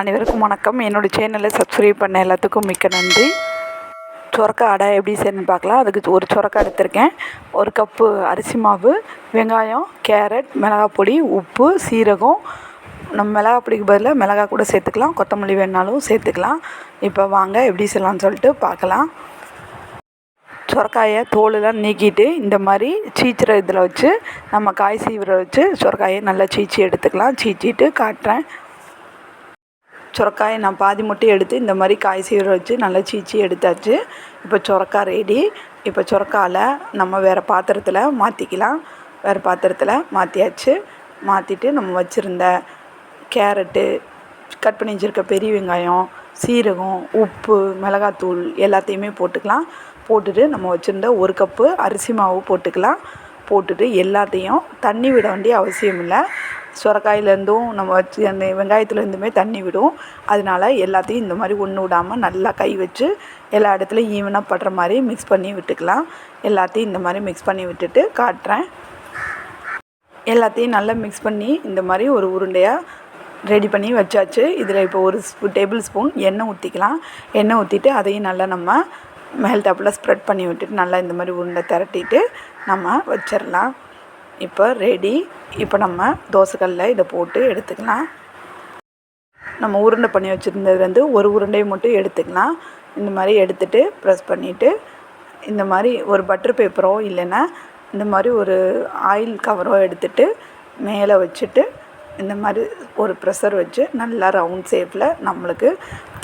அனைவருக்கும் வணக்கம். என்னோடய சேனலை சப்ஸ்கிரைப் பண்ண எல்லாத்துக்கும் மிக்க நன்றி. சுரக்கா அடை எப்படி செய்யணும்னு பார்க்கலாம். அதுக்கு ஒரு சுரக்கா எடுத்திருக்கேன். ஒரு கப்பு அரிசி மாவு வெங்காயம் கேரட் மிளகாய் பொடி உப்பு சீரகம். நம்ம மிளகா பொடிக்கு பதிலாக மிளகா கூட சேர்த்துக்கலாம். கொத்தமல்லி வேணாலும் சேர்த்துக்கலாம். இப்போ வாங்க எப்படி செய்யலாம்னு சொல்லிட்டு பார்க்கலாம். சுரக்காயை தோலெல்லாம் நீக்கிட்டு இந்த மாதிரி சீச்சுற இதில் வச்சு நம்ம காய் சீவிர வச்சு சுரக்காயை நல்லா சீச்சி எடுத்துக்கலாம். சீச்சிட்டு காட்டுறேன். சுரக்காயை நான் பாதி மட்டும் எடுத்து இந்த மாதிரி காய் சீர வச்சு நல்லா சீச்சி எடுத்தாச்சு. இப்போ சுரக்கா ரெடி இப்போ சுரக்காவில் நம்ம வேறு பாத்திரத்தில் மாற்றிக்கலாம் வேறு பாத்திரத்தில் மாற்றியாச்சு மாற்றிட்டு நம்ம வச்சுருந்த கேரட்டு கட் பண்ணி வச்சுருக்க பெரிய வெங்காயம் சீரகம் உப்பு மிளகாத்தூள் எல்லாத்தையுமே போட்டுக்கலாம். போட்டுட்டு நம்ம வச்சுருந்த ஒரு கப்பு அரிசி மாவு போட்டுக்கலாம். போட்டுட்டு எல்லாத்தையும் தண்ணி விட வேண்டிய அவசியம் இல்லை. சுரக்காயிலேருந்தும் நம்ம வச்சு அந்த வெங்காயத்துலேருந்துமே தண்ணி விடும். அதனால எல்லாத்தையும் இந்த மாதிரி ஒன்று விடாமல் நல்லா கை வச்சு எல்லா இடத்துலையும் ஈவனாக படுற மாதிரி மிக்ஸ் பண்ணி விட்டுக்கலாம். எல்லாத்தையும் இந்த மாதிரி மிக்ஸ் பண்ணி விட்டுட்டு காட்டுறேன். எல்லாத்தையும் நல்லா மிக்ஸ் பண்ணி இந்த மாதிரி ஒரு உருண்டையாக ரெடி பண்ணி வச்சாச்சு. இதில் இப்போ ஒரு ஸ்பூ டேபிள் ஸ்பூன் எண்ணெய் ஊற்றிக்கலாம் எண்ணெய் ஊற்றிட்டு அதையும் நல்லா நம்ம மேல் டாப்பில் ஸ்ப்ரெட் பண்ணி விட்டுட்டு நல்லா இந்த மாதிரி உருண்டை திரட்டிட்டு நம்ம வச்சிடலாம். இப்போ ரெடி இப்போ நம்ம தோசைக்கல்லில் இதை போட்டு எடுத்துக்கலாம். நம்ம உருண்டை பண்ணி வச்சுருந்ததுலேருந்து ஒரு உருண்டையை மட்டும் எடுத்துக்கலாம். இந்த மாதிரி எடுத்துகிட்டு ப்ரெஸ் பண்ணிவிட்டு இந்த மாதிரி ஒரு பட்டர் பேப்பரோ இல்லைன்னா இந்த மாதிரி ஒரு ஆயில் கவரோ எடுத்துகிட்டு மேலே வச்சுட்டு இந்த மாதிரி ஒரு ப்ரெஷர் வச்சு நல்லா ரவுண்ட் ஷேப்பில் நம்மளுக்கு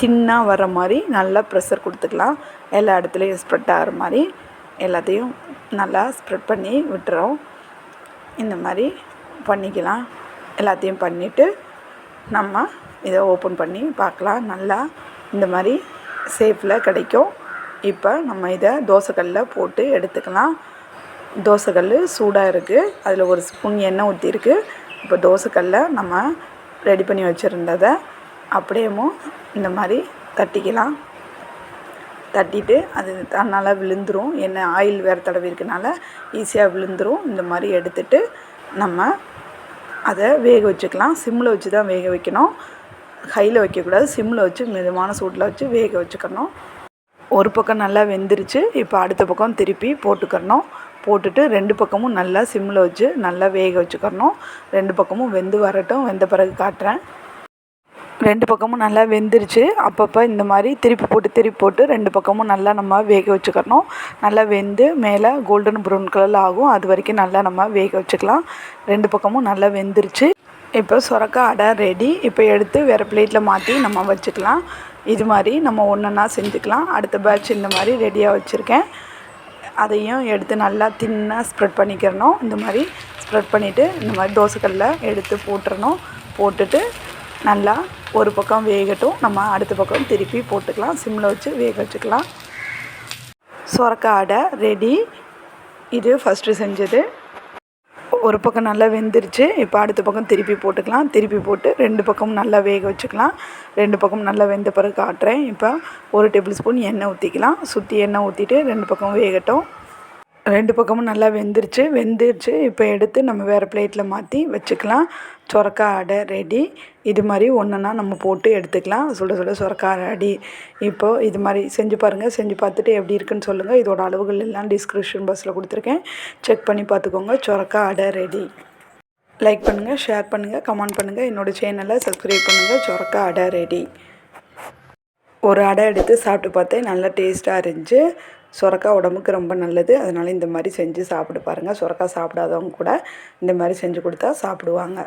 தின்னாக வர மாதிரி நல்லா ப்ரெஷர் கொடுத்துக்கலாம். எல்லா இடத்துலையும் ஸ்ப்ரெட் ஆகிற மாதிரி எல்லாத்தையும் நல்லா ஸ்ப்ரெட் பண்ணி விட்டுறோம். இந்த மாதிரி பண்ணிக்கலாம். எல்லாத்தையும் பண்ணிவிட்டு நம்ம இதை ஓப்பன் பண்ணி பார்க்கலாம். நல்லா இந்த மாதிரி சேஃபில் கிடைக்கும். இப்போ நம்ம இதை தோசைக்கல்லில் போட்டு எடுத்துக்கலாம். தோசைக்கல் சூடாக இருக்குது அதில் ஒரு ஸ்பூன் எண்ணெய் ஊற்றிருக்கு இப்போ தோசைக்கல்லில் நம்ம ரெடி பண்ணி வச்சுருந்ததை அப்படியேவும் இந்த மாதிரி தட்டிக்கலாம். தட்டிட்டு அது தன்னால் விழுந்துடும் என்ன ஆயில் வேறு தடவி இருக்கனால ஈஸியாக விழுந்துடும் இந்த மாதிரி எடுத்துட்டு நம்ம அதை வேக வச்சுக்கலாம். சிம்மில் வச்சு தான் வேக வைக்கணும். கையில் வைக்கக்கூடாது. சிம்மில் வச்சு மிதமான சூட்டில் வச்சு வேக வச்சுக்கணும். ஒரு பக்கம் நல்லா வெந்துருச்சு. இப்போ அடுத்த பக்கம் திருப்பி போட்டுக்கிறணும். போட்டுட்டு ரெண்டு பக்கமும் நல்லா சிம்மில் வச்சு நல்லா வேக வச்சுக்கணும் ரெண்டு பக்கமும் வெந்து வரட்டும். வெந்த பிறகு காட்டுறேன். ரெண்டு பக்கமும் நல்லா வெந்துருச்சு. அப்பப்போ இந்த மாதிரி திருப்பி போட்டு திருப்பி போட்டு ரெண்டு பக்கமும் நல்லா நம்ம வேக வச்சுக்கணும். நல்லா வெந்து மேலே கோல்டன் ப்ரௌன் கலரில் ஆகும். அது வரைக்கும் நல்லா நம்ம வேக வச்சுக்கலாம். ரெண்டு பக்கமும் நல்லா வெந்துருச்சு. இப்போ சுரக்கா அடை ரெடி இப்போ எடுத்து வேறு பிளேட்டில் மாற்றி நம்ம வச்சுக்கலாம். இது மாதிரி நம்ம ஒன்றா செஞ்சுக்கலாம். அடுத்த பேட்ச் இந்த மாதிரி ரெடியாக வச்சுருக்கேன். அதையும் எடுத்து நல்லா தின்னாக ஸ்ப்ரெட் பண்ணிக்கிறணும். இந்த மாதிரி ஸ்ப்ரெட் பண்ணிவிட்டு இந்த மாதிரி தோசைக்கல்லில் எடுத்து போட்டுறணும். போட்டுட்டு நல்லா ஒரு பக்கம் வேகட்டும். நம்ம அடுத்த பக்கம் திருப்பி போட்டுக்கலாம். சிம்மில் வச்சு வேக வச்சுக்கலாம். சொரக்காய் அடை ரெடி இது ஃபஸ்ட்டு செஞ்சது. ஒரு பக்கம் நல்லா வெந்துருச்சு. இப்போ அடுத்த பக்கம் திருப்பி போட்டுக்கலாம். திருப்பி போட்டு ரெண்டு பக்கமும் நல்லா வேக வச்சுக்கலாம். ரெண்டு பக்கம் நல்லா வெந்த பிறகு காட்டுறேன். இப்போ ஒரு டேபிள் ஸ்பூன் எண்ணெய் ஊற்றிக்கலாம் சுற்றி எண்ணெய் ஊற்றிட்டு ரெண்டு பக்கம் வேகட்டும். ரெண்டு பக்கமும் நல்லா வெந்துருச்சு. வெந்துருச்சு. இப்போ எடுத்து நம்ம வேறு பிளேட்டில் மாற்றி வச்சுக்கலாம். சொரக்காய் அடை ரெடி இது மாதிரி ஒன்றுனா நம்ம போட்டு எடுத்துக்கலாம். சுட சுட சொரக்கா ரெடி இப்போது இது மாதிரி செஞ்சு பாருங்கள் செஞ்சு பார்த்துட்டு எப்படி இருக்குன்னு சொல்லுங்கள் இதோட அளவுகள் எல்லாம் டிஸ்கிரிப்ஷன் பாக்ஸில் கொடுத்துருக்கேன். செக் பண்ணி பார்த்துக்கோங்க. சொரக்கா அடை ரெடி லைக் பண்ணுங்கள் ஷேர் பண்ணுங்கள் கமெண்ட் பண்ணுங்கள் என்னோடய சேனலை சப்ஸ்கிரைப் பண்ணுங்கள் சொரக்கா அடை ரெடி ஒரு அடை எடுத்து சாப்பிட்டு பார்த்தேன். நல்லா டேஸ்ட்டாக இருந்துச்சு. சுரக்கா உடம்புக்கு ரொம்ப நல்லது. அதனால் இந்த மாதிரி செஞ்சு சாப்பிட்டு பாருங்கள் சுரக்கா சாப்பிடாதவங்க கூட இந்த மாதிரி செஞ்சு கொடுத்தா சாப்பிடுவாங்க.